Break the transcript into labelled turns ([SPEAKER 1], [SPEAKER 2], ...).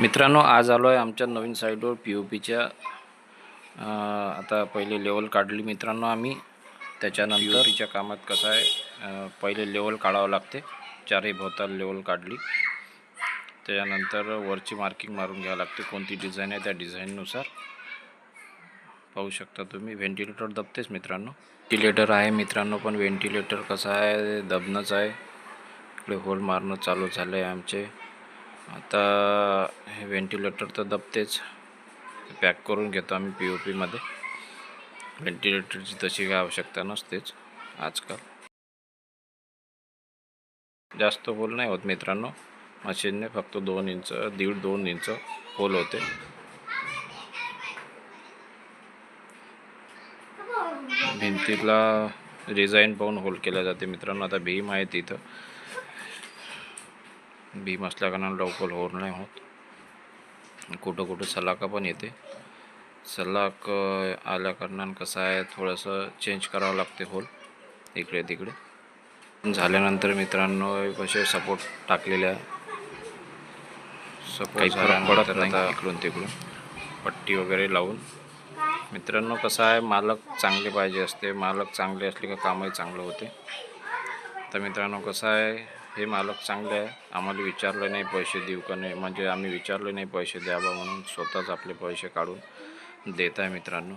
[SPEAKER 1] मित्रांनो आज आलो आहे आमच्या नवीन साईटवर पी ओ पीच्या आता पहिले लेवल काढली मित्रांनो आम्ही. त्याच्यानंतर पी पीच्या कामात कसं आहे पहिले लेवल काढावं लागते. चारही भोवताल लेवल काढली. त्याच्यानंतर वरची मार्किंग मारून घ्यावं लागते कोणती डिझाईन आहे त्या डिझाईननुसार पाहू शकता तुम्ही व्हेंटिलेटर दबतेच मित्रांनो. व्हेंटिलेटर आहे मित्रांनो पण व्हेंटिलेटर कसं आहे दबणंच आहे. इकडे होल मारणं चालू झालं आहे आमचे. आता हे व्हेंटिलेटर तर दबतेच. पॅक करून घेतो आम्ही पी ओ पीमध्ये व्हेंटिलेटरची तशी काही आवश्यकता नसतेच आजकाल. जास्त होल नाही होत मित्रांनो. मशीनने फक्त दोन इंच दीड दोन इंच होल होते. भिंतीला डिझाईन पाहून होल केल्या जाते मित्रांनो. आता भीम आहे तिथं. भीम असल्याकारणानं लवकर होल नाही होत. कुठं कुठं सलाका पण येते. सलाक अं, आल्या कारणानं कसं आहे थोडंसं चेंज करावं लागते होल इकडे तिकडे. झाल्यानंतर मित्रांनो कसे सपोर्ट टाकलेले आहे सपोर्ट नाही. इकडून तिकडून पट्टी वगैरे लावून. मित्रांनो कसं आहे मालक चांगले पाहिजे असते. मालक चांगले असले का कामही चांगलं होते. तर मित्रांनो कसं आहे हे मालक चांगले आहे. आम्हाला विचारलं नाही पैसे देऊ का नाही? म्हणजे आम्ही विचारले नाही पैसे द्यावा म्हणून स्वतःच आपले पैसे काढून देत आहे मित्रांनो.